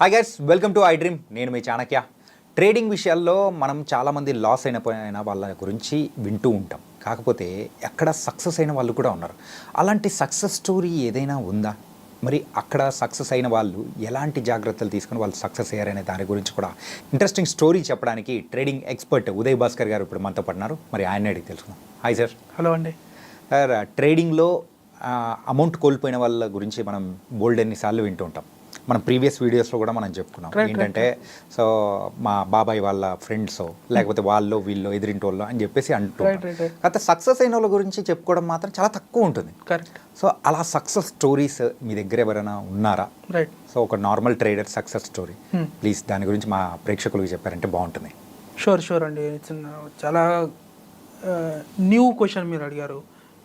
Hi guys welcome to iDream నేను మీ Chanakya. Trading విషయాల్లో మనం చాలామంది లాస్ అయిన వాళ్ళ గురించి వింటూ ఉంటాం. కాకపోతే ఎక్కడ సక్సెస్ అయిన వాళ్ళు కూడా ఉన్నారు. అలాంటి సక్సెస్ స్టోరీ ఏదైనా ఉందా? మరి అక్కడ సక్సెస్ అయిన వాళ్ళు ఎలాంటి జాగ్రత్తలు తీసుకుని వాళ్ళు సక్సెస్ అయ్యారనే దాని గురించి కూడా ఇంట్రెస్టింగ్ స్టోరీ చెప్పడానికి ట్రేడింగ్ ఎక్స్పర్ట్ ఉదయ్ భాస్కర్ గారు ఇప్పుడు మనతో పడినారు. మరి ఆయన అడిగి తెలుసుకుందాం. హాయ్ సార్ హలో అండి. సార్ ట్రేడింగ్లో అమౌంట్ కోల్పోయిన వాళ్ళ గురించి మనం బోల్డ్ ఎన్నిసార్లు వింటూ ఉంటాం. మనం ప్రీవియస్ వీడియోస్లో కూడా మనం చెప్పుకున్నాం. ఏంటంటే సో మా బాబాయ్ వాళ్ళ ఫ్రెండ్స్ లేకపోతే వాళ్ళు వీళ్ళు ఎదిరింటి వాళ్ళు అని చెప్పేసి అంటూ. కాకపోతే సక్సెస్ అయిన వాళ్ళ గురించి చెప్పుకోవడం మాత్రం చాలా తక్కువ ఉంటుంది. సో అలా సక్సెస్ స్టోరీస్ మీ దగ్గర ఎవరైనా ఉన్నారా? రైట్ సో ఒక normal trader success story. Hmm. Please దాని గురించి మా ప్రేక్షకులకు చెప్పారంటే బాగుంటుంది. షూర్ షూర్ అండి. ఇట్స్ చాలా న్యూ క్వశ్చన్ మీరు అడిగారు.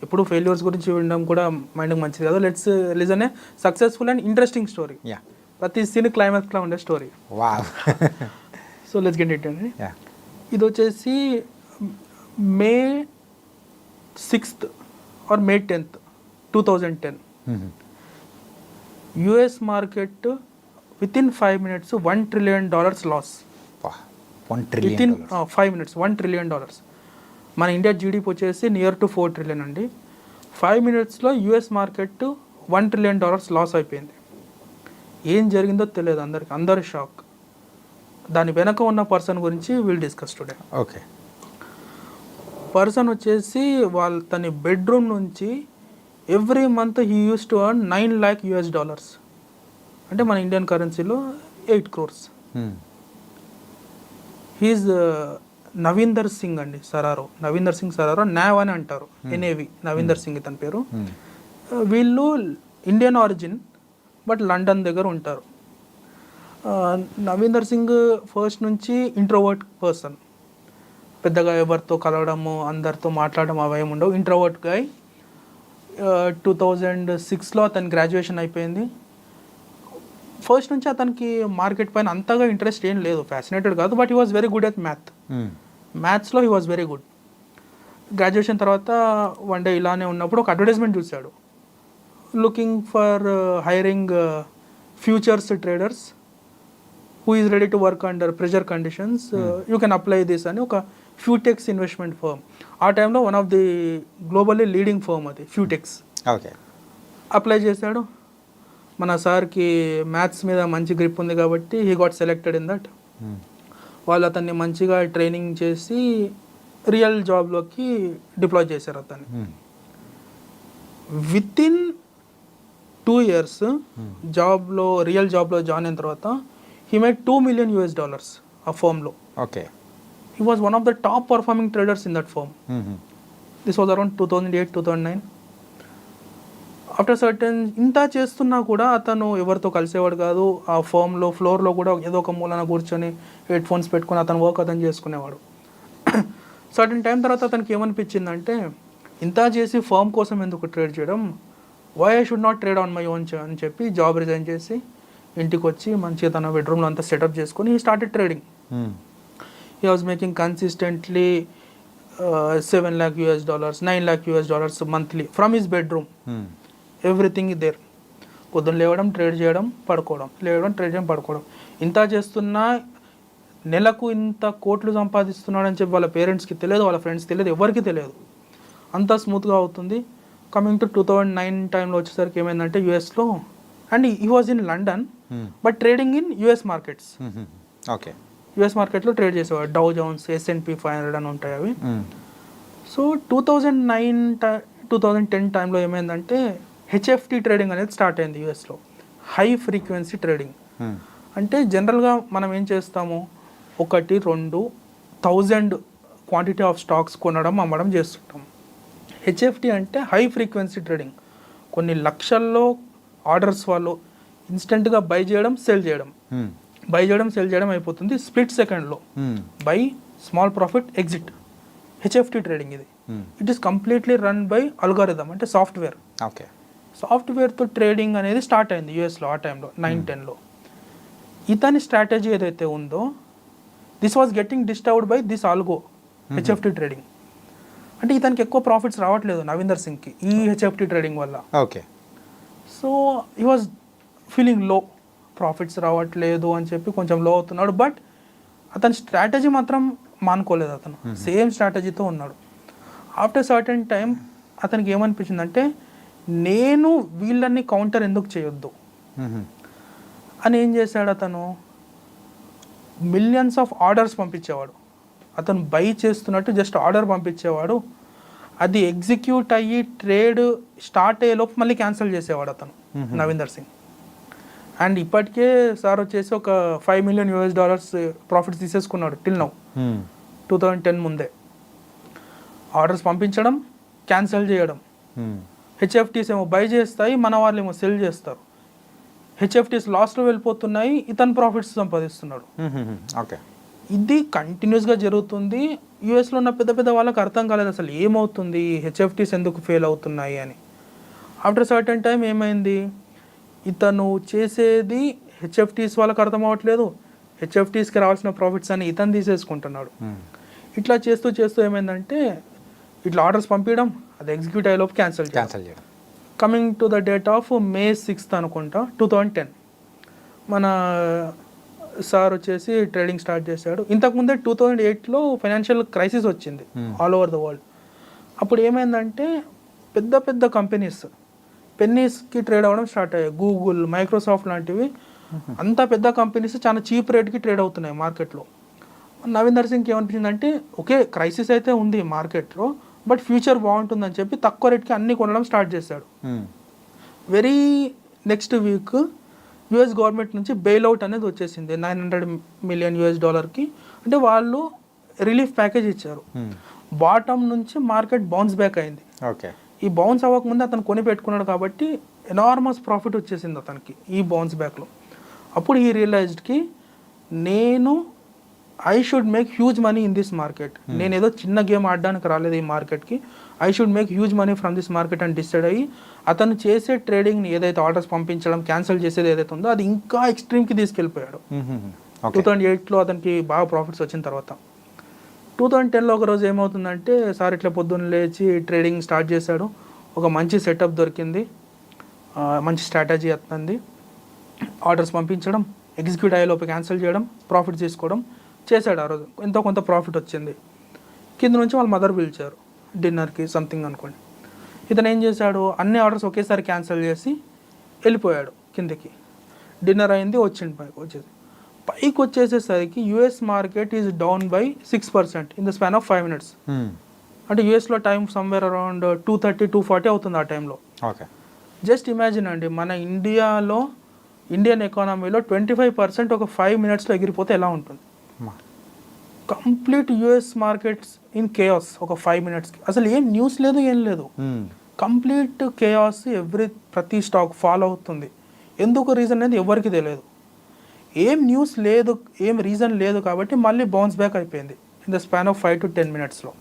ఎప్పుడు ఫెయిల్యూర్స్ గురించి వినడం కూడా మైండ్కి మంచిది కదా. Let's listen a successful and interesting story yeah ప్రతి సీన్ క్లైమాక్స్లో ఉండే స్టోరీ వా సో లెట్స్ గెట్ ఇట్ అండి ఇది వచ్చేసి May sixth or May tenth two thousand ten US market within five minutes one trillion dollars loss one within five minutes one trillion dollars మన India GDP వచ్చేసి near to four trillion అండి. Five మినిట్స్లో US market one trillion dollars loss అయిపోయింది. ఏం జరిగిందో తెలియదు అందరికి. అందరు షాక్. దాని వెనక ఉన్న పర్సన్ గురించి will discuss today okay. Person వచ్చేసి వాళ్ళ తన బెడ్రూమ్ నుంచి every month he used to earn nine lakh US dollars. అంటే మన ఇండియన్ కరెన్సీలో ఎయిట్ క్రోర్స్. హీజ్ నవీందర్ సింగ్ అండి సరారో. నవీందర్ సింగ్ సరారో నావ్ అని అంటారు. ఎన్ఏవి నవీందర్ సింగ్ ఇతని పేరు. వీళ్ళు ఇండియన్ ఆరిజిన్. బట్ లండన్ దగ్గర ఉంటారు. నవీందర్ సింగ్ ఫస్ట్ నుంచి ఇంట్రోవర్ట్ పర్సన్ పెద్దగా ఎవరితో కలవడము అందరితో మాట్లాడడం అవి ఏమి ఉండవు ఇంట్రోవర్ట్ గాయ్ టూ థౌజండ్ సిక్స్లో అతని గ్రాడ్యుయేషన్ అయిపోయింది. ఫస్ట్ నుంచి అతనికి మార్కెట్ పైన అంతగా ఇంట్రెస్ట్ ఏం లేదు. ఫ్యాసినేటెడ్ కాదు but he was very good at math మ్యాథ్స్లో he was very good graduation తర్వాత వన్ డే ఇలానే ఉన్నప్పుడు ఒక అడ్వర్టైజ్మెంట్ చూశాడు. Looking for hiring futures traders who is ready to work under pressure conditions you can apply this అని ఒక Futex investment firm ఆ టైంలో one of the globally leading firm అది ఫ్యూటెక్స్ ఓకే అప్లై చేశాడు. మన సార్కి మ్యాథ్స్ మీద మంచి గ్రిప్ ఉంది కాబట్టి he got selected in that వాళ్ళు అతన్ని మంచిగా ట్రైనింగ్ చేసి రియల్ జాబ్లోకి డిప్లాయ్ చేశారు అతన్ని. విత్ ఇన్ టూ ఇయర్స్ జాబ్లో రియల్ జాబ్లో జాయిన్ అయిన తర్వాత he made two million US dollars ఆ ఫర్మ్లో okay. He was one of the top performing traders in that firm this was around two thousand eight two thousand nine after certain ఇంత చేస్తున్నా కూడా అతను ఎవరితో కలిసేవాడు కాదు. ఆ ఫర్మ్లో ఫ్లోర్లో కూడా ఏదో ఒక మూలన కూర్చొని హెడ్ ఫోన్స్ పెట్టుకొని అతను వర్క్ అతను చేసుకునేవాడు. సర్టన్ టైం తర్వాత అతనికి ఏమనిపించిందంటే ఇంత చేసి ఫర్మ్ కోసం ఎందుకు ట్రేడ్ చేయడం? Why I should not trade on my own అని చెప్పి జాబ్ రిజైన్ చేసి ఇంటికి వచ్చి మంచిగా తన బెడ్రూమ్లో అంతా సెటప్ చేసుకొని ఈ started trading was making consistently uh, 7 lakh US dollars, 9 lakh US dollars monthly from his bedroom. Everything there పొద్దున్న లేవడం ట్రేడ్ చేయడం పడుకోవడం లేవడం ట్రేడ్ చేయడం పడుకోవడం. ఇంత చేస్తున్నా నెలకు ఇంత కోట్లు సంపాదిస్తున్నాడని చెప్పి వాళ్ళ పేరెంట్స్కి తెలియదు వాళ్ళ ఫ్రెండ్స్ తెలియదు ఎవరికి తెలియదు. అంతా స్మూత్గా అవుతుంది. Coming to two thousand nine టైంలో వచ్చేసరికి ఏమైందంటే యూఎస్లో అండ్ ఈ was in London but trading in US markets okay US మార్కెట్లో ట్రేడ్ చేసేవాడు. Dow Jones S&P five hundred అని ఉంటాయి అవి. So two thousand nine two thousand ten టైంలో ఏమైందంటే హెచ్ఎఫ్టి ట్రేడింగ్ అనేది స్టార్ట్ అయింది యూఎస్లో హై ఫ్రీక్వెన్సీ ట్రేడింగ్ అంటే జనరల్గా మనం ఏం చేస్తాము? ఒకటి రెండు థౌజండ్ క్వాంటిటీ ఆఫ్ స్టాక్స్ కొనడం అమ్మడం చేస్తుంటాం హెచ్ఎఫ్టి అంటే హై ఫ్రీక్వెన్సీ ట్రేడింగ్ కొన్ని లక్షల్లో ఆర్డర్స్ వాళ్ళు ఇన్స్టెంట్గా బై చేయడం సెల్ చేయడం. బై చేయడం సెల్ చేయడం అయిపోతుంది స్ప్లిట్ సెకండ్లో. By small profit exit. HFT trading ఇది. It is completely run by algorithm అంటే సాఫ్ట్వేర్. ఓకే. సాఫ్ట్వేర్తో ట్రేడింగ్ అనేది స్టార్ట్ అయింది యూఎస్లో ఆ టైంలో నైన్ టెన్లో ఇతని స్ట్రాటజీ ఏదైతే ఉందో this was getting disturbed by this algo HFT trading అంటే ఇతనికి ఎక్కువ ప్రాఫిట్స్ రావట్లేదు నవీందర్ సింగ్కి ఈ హెచ్ఎఫ్టి ట్రేడింగ్ వల్ల. ఓకే సో హీ వాజ్ ఫీలింగ్లో ప్రాఫిట్స్ రావట్లేదు అని చెప్పి కొంచెం లో అవుతున్నాడు బట్ అతని స్ట్రాటజీ మాత్రం మానుకోలేదు అతను. సేమ్ స్ట్రాటజీతో ఉన్నాడు. ఆఫ్టర్ సర్టన్ టైం అతనికి ఏమనిపించిందంటే నేను వీళ్ళని కౌంటర్ ఎందుకు చేయొద్దు? మ్మ్. అని ఏం చేశాడు అతను? మిలియన్స్ ఆఫ్ ఆర్డర్స్ పంపించేవాడు. అతను బై చేస్తున్నట్టు జస్ట్ ఆర్డర్ పంపించేవాడు. అది ఎగ్జిక్యూట్ అయ్యి ట్రేడ్ స్టార్ట్ అయ్యే లోపు మళ్ళీ క్యాన్సిల్ చేసేవాడు అతను నవీందర్ సింగ్. అండ్ ఇప్పటికే సార్ వచ్చేసి ఒక five million US dollars profits తీసేసుకున్నాడు till now. Two thousand ten ముందే. ఆర్డర్స్ పంపించడం క్యాన్సిల్ చేయడం. హెచ్ఎఫ్టీస్ ఏమో బై చేస్తాయి మన వాళ్ళు ఏమో సెల్ చేస్తారు. హెచ్ఎఫ్టీస్ లాస్ట్లో వెళ్ళిపోతున్నాయి ఇతను ప్రాఫిట్స్ సంపాదిస్తున్నాడు. ఓకే. ఇది కంటిన్యూస్గా జరుగుతుంది. యూఎస్లో ఉన్న పెద్ద పెద్ద వాళ్ళకి అర్థం కాలేదు అసలు ఏమవుతుంది హెచ్ఎఫ్టీస్ ఎందుకు ఫెయిల్ అవుతున్నాయి అని. ఆఫ్టర్ సర్టన్ టైం ఏమైంది? ఇతను చేసేది హెచ్ఎఫ్టీస్ వాళ్ళకి అర్థం అవ్వట్లేదు. హెచ్ఎఫ్టీస్కి రావాల్సిన ప్రాఫిట్స్ అని ఇతను తీసేసుకుంటున్నాడు. మ్మ్. ఇట్లా చేస్తూ చేస్తూ ఏమైందంటే ఇట్లా ఆర్డర్స్ పంపించడం అది ఎగ్జిక్యూట్ అయ్యేలోపు క్యాన్సిల్ క్యాన్సిల్ చేయడం. Coming to the date of May sixth అనుకుంటా టూ థౌజండ్ టెన్ మన సార్ వచ్చేసి ట్రేడింగ్ స్టార్ట్ చేశాడు. ఇంతకుముందే టూ థౌజండ్ ఎయిట్లో ఫైనాన్షియల్ క్రైసిస్ వచ్చింది ఆల్ ఓవర్ ద వరల్డ్. అప్పుడు ఏమైందంటే పెద్ద పెద్ద కంపెనీస్ పెన్నీస్కి ట్రేడ్ అవ్వడం స్టార్ట్ అయ్యాయి. గూగుల్ మైక్రోసాఫ్ట్ లాంటివి. అంత పెద్ద కంపెనీస్ చాలా చీప్ రేట్కి ట్రేడ్ అవుతున్నాయి మార్కెట్లో. నవీందర్ సింగ్కి ఏమనిపించిందంటే ఓకే క్రైసిస్ అయితే ఉంది మార్కెట్లో బట్ ఫ్యూచర్ బాగుంటుందని చెప్పి తక్కువ రేట్కి అన్ని కొనడం స్టార్ట్ చేశాడు. మ్మ్. Very next week US government నుంచి బెయిల్అవుట్ అనేది వచ్చేసింది. నైన్ హండ్రెడ్ మిలియన్ యుఎస్ డాలర్కి అంటే వాళ్ళు రిలీఫ్ ప్యాకేజ్ ఇచ్చారు. బాటమ్ నుంచి మార్కెట్ బౌన్స్ బ్యాక్ అయింది. ఓకే ఈ బౌన్స్ అవ్వకముందు అతను కొని పెట్టుకున్నాడు కాబట్టి ఎనార్మస్ ప్రాఫిట్ వచ్చేసింది అతనికి ఈ బౌన్స్ బ్యాక్లో అప్పుడు ఈ రియలైజ్డ్కి నేను I should make huge money in this market నేను ఏదో చిన్న గేమ్ ఆడడానికి రాలేదు ఈ మార్కెట్కి. I should make huge money from this market అని డిసైడ్ అయ్యి అతను చేసే ట్రేడింగ్ని ఏదైతే ఆర్డర్స్ పంపించడం క్యాన్సిల్ చేసేది ఏదైతే ఉందో అది ఇంకా ఎక్స్ట్రీమ్కి తీసుకెళ్ళిపోయాడు. టూ థౌజండ్ ఎయిట్లో అతనికి బాగా ప్రాఫిట్స్ వచ్చిన తర్వాత. టూ థౌజండ్ టెన్లో ఒక రోజు ఏమవుతుందంటే సార్ ఇట్లా పొద్దున్న లేచి ట్రేడింగ్ స్టార్ట్ చేశాడు. ఒక మంచి సెటప్ దొరికింది. మంచి స్ట్రాటజీ అత్తంది. ఆర్డర్స్ పంపించడం ఎగ్జిక్యూట్ అయ్యేలోపు క్యాన్సిల్ చేయడం ప్రాఫిట్ తీసుకోవడం చేశాడు ఆ రోజు. ఎంతో కొంత ప్రాఫిట్ వచ్చింది. కింద నుంచి వాళ్ళ మదర్ పిలిచారు. డిన్నర్కి సంథింగ్ అనుకోండి. ఇతను ఏం చేశాడు? అన్ని ఆర్డర్స్ ఒకేసారి క్యాన్సిల్ చేసి వెళ్ళిపోయాడు కిందకి. డిన్నర్ అయింది వచ్చింది పైకి వచ్చేసి. పైకి వచ్చేసేసరికి US market is down by six percent in the span of five minutes. అంటే యూఎస్లో time somewhere around two thirty two forty అవుతుంది ఆ టైంలో. ఓకే. జస్ట్ ఇమాజిన్ అండి మన ఇండియాలో ఇండియన్ ఎకానమీలో ట్వంటీ ఫైవ్ పర్సెంట్ ఒక ఫైవ్ మినిట్స్లో ఎగిరిపోతే ఎలా ఉంటుంది. Complete US markets in chaos ఒక ఫైవ్ మినిట్స్కి. అసలు ఏం న్యూస్ లేదు ఏం లేదు. కంప్లీట్ కేయాస్ ఎవ్రీ ప్రతి స్టాక్ ఫాలో అవుతుంది. ఎందుకు రీజన్ అనేది ఎవరికి తెలియదు. ఏం న్యూస్ లేదు ఏం రీజన్ లేదు కాబట్టి మళ్ళీ బౌన్స్ బ్యాక్ అయిపోయింది in the span of five to ten మినిట్స్లో.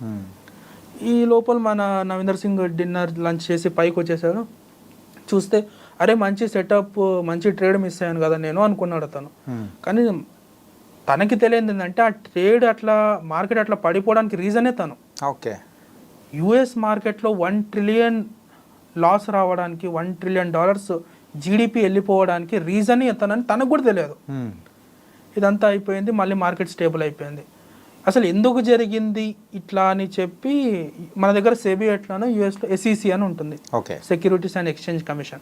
ఈ లోపల మన నవీందర్ సింగ్ డిన్నర్ లంచ్ చేసి పైకి వచ్చేసాడు. చూస్తే అరే మంచి సెటప్ మంచి ట్రేడ్ మిస్ అయ్యాను కదా నేను అనుకున్నాడు అతను. కానీ తనకి తెలియదు ఏంటంటే ఆ ట్రేడ్ అట్లా మార్కెట్ అట్లా పడిపోవడానికి రీజనే తను. ఓకే. యుఎస్ మార్కెట్లో వన్ ట్రిలియన్ లాస్ రావడానికి వన్ ట్రిలియన్ డాలర్స్ జీడిపి వెళ్ళిపోవడానికి రీజన్ తనని తనకు కూడా తెలియదు. ఇదంతా అయిపోయింది మళ్ళీ మార్కెట్ స్టేబుల్ అయిపోయింది. అసలు ఎందుకు జరిగింది ఇట్లా అని చెప్పి మన దగ్గర సెబీ ఎట్లానో యూఎస్లో ఎస్ఈసి అని ఉంటుంది. Okay. Securities and exchange commission.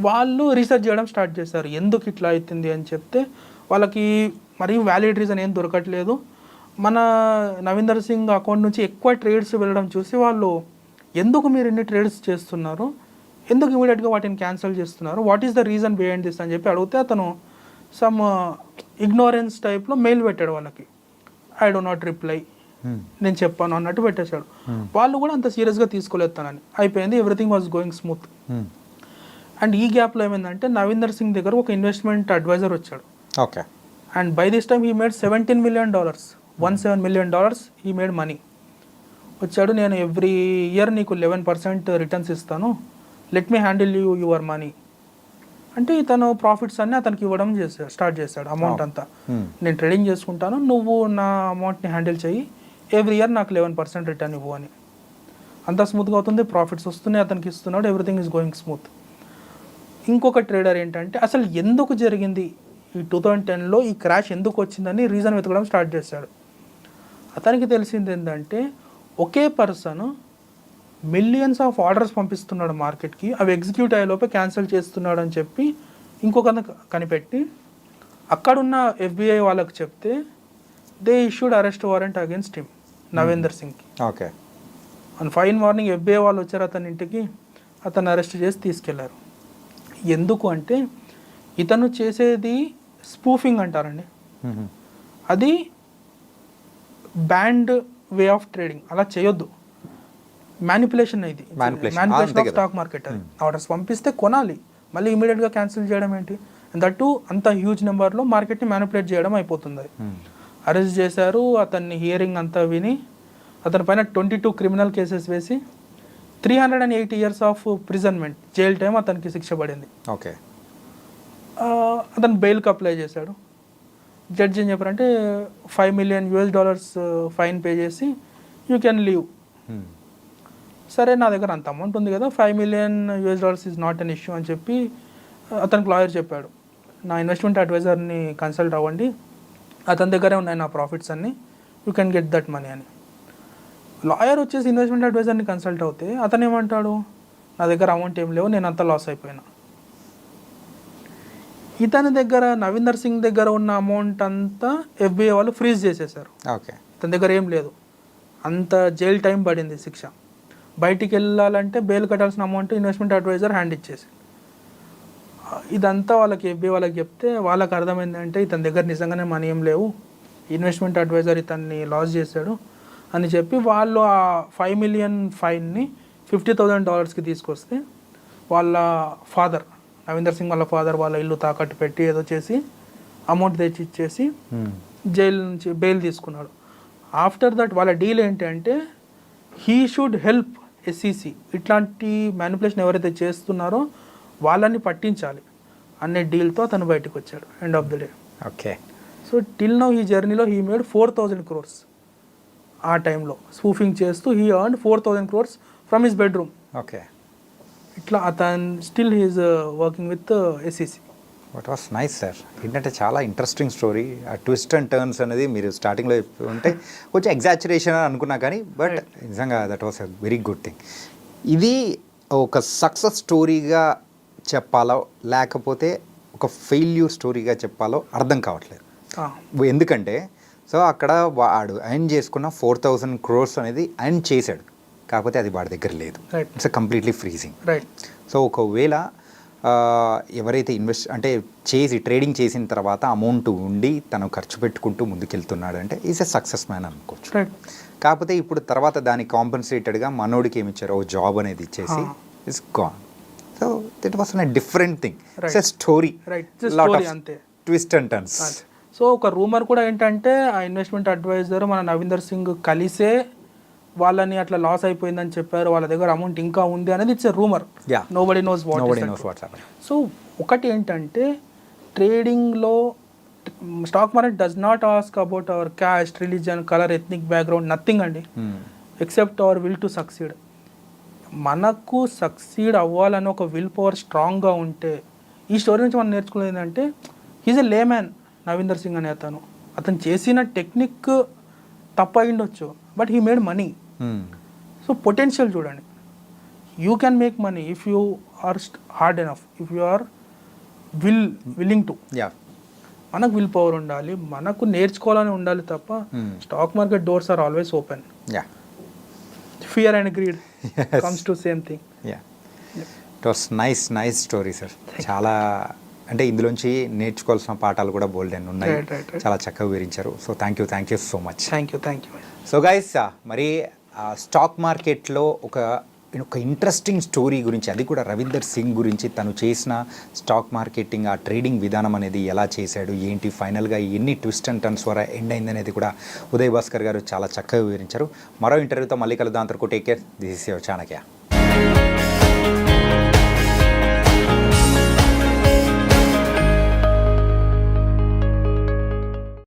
వాళ్ళు రీసెర్చ్ చేయడం స్టార్ట్ చేశారు. ఎందుకు ఇట్లా అవుతుంది అని చెప్తే వాళ్ళకి మరీ వ్యాలిడ్ రీజన్ ఏం దొరకట్లేదు. మన నవీందర్ సింగ్ అకౌంట్ నుంచి ఎక్కువ ట్రేడ్స్ వెళ్ళడం చూసి వాళ్ళు ఎందుకు మీరు ఇన్ని ట్రేడ్స్ చేస్తున్నారు? ఎందుకు ఇమీడియట్గా వాటిని క్యాన్సిల్ చేస్తున్నారు? What is the reason behind this అని చెప్పి అడిగితే అతను సమ్ ఇగ్నోరెన్స్ టైప్లో మెయిల్ పెట్టాడు వాళ్ళకి. I do not reply. నేను చెప్పాను అన్నట్టు పెట్టేశాడు. వాళ్ళు కూడా అంత సీరియస్గా తీసుకోలేదు తనని. అయిపోయింది everything was going smooth. And ఈ గ్యాప్లో ఏమైందంటే నవీందర్ సింగ్ దగ్గర ఒక ఇన్వెస్ట్మెంట్ అడ్వైజర్ వచ్చాడు. Okay and by this time he made seventeen million dollars one seven million dollars he made money వచ్చాడు నేను ఎవ్రీ ఇయర్ నీకు లెవెన్ పర్సెంట్ రిటర్న్స్ ఇస్తాను. Let me handle you your money అంటే ఇతను ప్రాఫిట్స్ అన్ని అతనికి ఇవ్వడం చేశాడు స్టార్ట్ చేశాడు అమౌంట్ అంతా. మ్మ్. నేను ట్రేడింగ్ చేసుకుంటాను నువ్వు నా అమౌంట్ని హ్యాండిల్ చెయ్యి ఎవ్రీ ఇయర్ నాకు లెవెన్ పర్సెంట్ రిటర్న్ ఇవ్వు అని. అంతా స్మూత్గా అవుతుంది ప్రాఫిట్స్ వస్తున్నాయి అతనికి ఇస్తున్నాడు ఎవ్రీథింగ్ ఈజ్ గోయింగ్ స్మూత్ ఇంకొక ట్రేడర్ ఏంటంటే అసలు ఎందుకు జరిగింది? ఈ టూ థౌజండ్ టెన్లో ఈ క్రాష్ ఎందుకు వచ్చిందని రీజన్ వెతకడం స్టార్ట్ చేశాడు. అతనికి తెలిసింది ఏంటంటే ఒకే పర్సన్ మిలియన్స్ ఆఫ్ ఆర్డర్స్ పంపిస్తున్నాడు మార్కెట్కి అవి ఎగ్జిక్యూట్ అయ్యేలోపే క్యాన్సిల్ చేస్తున్నాడు అని చెప్పి ఇంకొక కనిపెట్టి అక్కడున్న ఎఫ్బిఐ వాళ్ళకి చెప్తే they issued arrest warrant against him Navinder సింగ్కి. Okay and fine morning FBI వాళ్ళు వచ్చారు అతని ఇంటికి అతను అరెస్ట్ చేసి తీసుకెళ్ళారు. ఎందుకు అంటే ఇతను చేసేది స్పూఫింగ్ అంటారండి. అది బ్యాండ్ వే ఆఫ్ ట్రేడింగ్ అలా చేయొద్దు. మ్యానిపులేషన్ ఇది. Manipulation of. స్టాక్ మార్కెట్ అది. ఆర్డర్స్ పంపిస్తే కొనాలి. మళ్ళీ ఇమీడియట్గా క్యాన్సిల్ చేయడం ఏంటి? దట్టు అంత హ్యూజ్ నెంబర్లో మార్కెట్ని మ్యానిపులేట్ చేయడం అయిపోతుంది అది. అరెస్ట్ చేశారు అతన్ని హియరింగ్ అంతా విని అతని పైన ట్వంటీ టూ క్రిమినల్ కేసెస్ వేసి three hundred and eight years of prisonment jail time అతనికి శిక్ష పడింది. ఓకే అతను బెయిల్కి అప్లై చేశాడు. జడ్జి ఏం చెప్పారంటే five million US dollars fine pay చేసి యూ కెన్ లీవ్. సరే నా దగ్గర అంత అమౌంట్ ఉంది కదా five million US dollars is not an issue అని చెప్పి అతనికి లాయర్ చెప్పాడు. నా ఇన్వెస్ట్మెంట్ అడ్వైజర్ని కన్సల్ట్ అవ్వండి. అతని దగ్గరే ఉన్నాయి నా ప్రాఫిట్స్ అన్ని. You can get that money అని. లాయర్ వచ్చేసి ఇన్వెస్ట్మెంట్ అడ్వైజర్ని కన్సల్ట్ అవుతే అతను ఏమంటాడు? నా దగ్గర అమౌంట్ ఏం లేవు నేను అంతా లాస్ అయిపోయినా. ఇతని దగ్గర నవీందర్ సింగ్ దగ్గర ఉన్న అమౌంట్ అంతా ఎఫ్బిఐ వాళ్ళు ఫ్రీజ్ చేసేసారు ఓకే. తన దగ్గర ఏం లేదు. అంత జైలు టైం పడింది శిక్ష. బయటికి వెళ్ళాలంటే బెయిల్ కట్టాల్సిన అమౌంట్ ఇన్వెస్ట్మెంట్ అడ్వైజర్ హ్యాండ్ ఇచ్చేసి. ఇదంతా వాళ్ళకి ఎఫ్బి వాళ్ళకి చెప్తే వాళ్ళకి అర్థమైంది అంటే ఇతని దగ్గర నిజంగానే మనీ ఏం లేవు. ఇన్వెస్ట్మెంట్ అడ్వైజర్ ఇతన్ని లాస్ చేశాడు అని చెప్పి వాళ్ళు ఆ ఫైవ్ మిలియన్ ఫైన్ని ఫిఫ్టీ థౌజండ్ డాలర్స్కి తీసుకొస్తే వాళ్ళ ఫాదర్ రవీందర్ సింగ్ వాళ్ళ ఫాదర్ వాళ్ళ ఇల్లు తాకట్టు పెట్టి ఏదో చేసి అమౌంట్ తెచ్చి ఇచ్చేసి మ్మ్. జైలు నుంచి బెయిల్ తీసుకున్నాడు. ఆఫ్టర్ దట్ వాళ్ళ డీల్ ఏంటంటే హీ షుడ్ హెల్ప్ ఎస్సీసీ ఇట్లాంటి మ్యానిపులేషన్ ఎవరైతే చేస్తున్నారో వాళ్ళని పట్టించాలి అనే డీల్తో అతను బయటకు వచ్చాడు end of the day okay so till now ఈ జర్నీలో he made four thousand crores ఆ టైంలో స్పూఫింగ్ చేస్తూ he earn four thousand crores from his bedroom okay ఇట్లా అతను still he is working with SEC what was nice sir ఏంటంటే చాలా interesting story ఆ ట్విస్ట్ అండ్ టర్న్స్ అనేది మీరు స్టార్టింగ్లో ఉంటే కొంచెం ఎగ్జాచురేషన్ అని అనుకున్నా కానీ బట్ నిజంగా that was a very good thing ఇది ఒక సక్సెస్ స్టోరీగా చెప్పాలో లేకపోతే ఒక ఫెయిల్యూర్ స్టోరీగా చెప్పాలో అర్థం కావట్లేదు. ఎందుకంటే సో అక్కడ వాడు అయన్ చేసుకున్న ఫోర్ థౌజండ్ క్రోర్స్ అనేది అయన్ చేశాడు. కాకపోతే అది వాడి దగ్గర లేదు. It's completely freezing right so ఒకవేళ ఎవరైతే ఇన్వెస్ట్ అంటే చేసి ట్రేడింగ్ చేసిన తర్వాత అమౌంట్ ఉండి తను ఖర్చు పెట్టుకుంటూ ముందుకెళ్తున్నాడు అంటే ఈజ్ ఎ సక్సెస్ మ్యాన్ అనుకోవచ్చు. రైట్ కాకపోతే ఇప్పుడు తర్వాత దానికి కాంపన్సేటెడ్గా మనోడికి ఏమి ఇచ్చారో జాబ్ అనేది ఇచ్చేసి. Is gone so that was a different thing it's a. Story అంతే. ట్విస్ట్ అండ్ టర్న్స్ సో ఒక రూమర్ కూడా ఏంటంటే ఆ ఇన్వెస్ట్మెంట్ అడ్వైజర్ మన నవీందర్ సింగ్ కలిసే వాళ్ళని అట్లా లాస్ అయిపోయిందని చెప్పారు వాళ్ళ దగ్గర అమౌంట్ ఇంకా ఉంది అనేది it's a rumour. Nobody knows what so ఒకటి ఏంటంటే ట్రేడింగ్లో stock market does not ask about our caste religion colour ethnic background nothing అండి. Except our will to succeed మనకు సక్సీడ్ అవ్వాలని ఒక విల్ పవర్ స్ట్రాంగ్గా ఉంటే ఈ స్టోరీ నుంచి మనం నేర్చుకునేది ఏంటంటే he's a layman Navinder Singh అనే అతను అతను చేసిన టెక్నిక్ తప్పు అయ్యుండొచ్చు but he made money. So potential చూడండి. You can make money if you are hard enough if you are will willing to ya మనకు విల్ పవర్ ఉండాలి మనకు నేర్చుకోవాలని ఉండాలి తప్ప Hmm. Stock market doors are always open ya fear and greed. Comes to same thing ya it was nice nice story sir చాలా అంటే ఇందులోంచి నేర్చుకోవాల్సిన పాఠాలు కూడా బోల్డ్ అని ఉన్నాయి. చాలా చక్కగా వివరించారు. So thank you thank you so much thank you thank you so guys మరి స్టాక్ మార్కెట్లో ఒక ఒక ఇంట్రెస్టింగ్ స్టోరీ గురించి అది కూడా రవీందర్ సింగ్ గురించి తను చేసిన స్టాక్ మార్కెటింగ్ ఆ ట్రేడింగ్ విధానం అనేది ఎలా చేశాడు ఏంటి ఫైనల్గా ఎన్ని ట్విస్ట్ అండ్ టర్న్స్ ద్వారా ఎండ్ అయింది అనేది కూడా ఉదయ్ భాస్కర్ గారు చాలా చక్కగా వివరించారు. మరో ఇంటర్వ్యూతో మళ్ళీ కలుద్దాం. అంతకు take care this is your Chanakya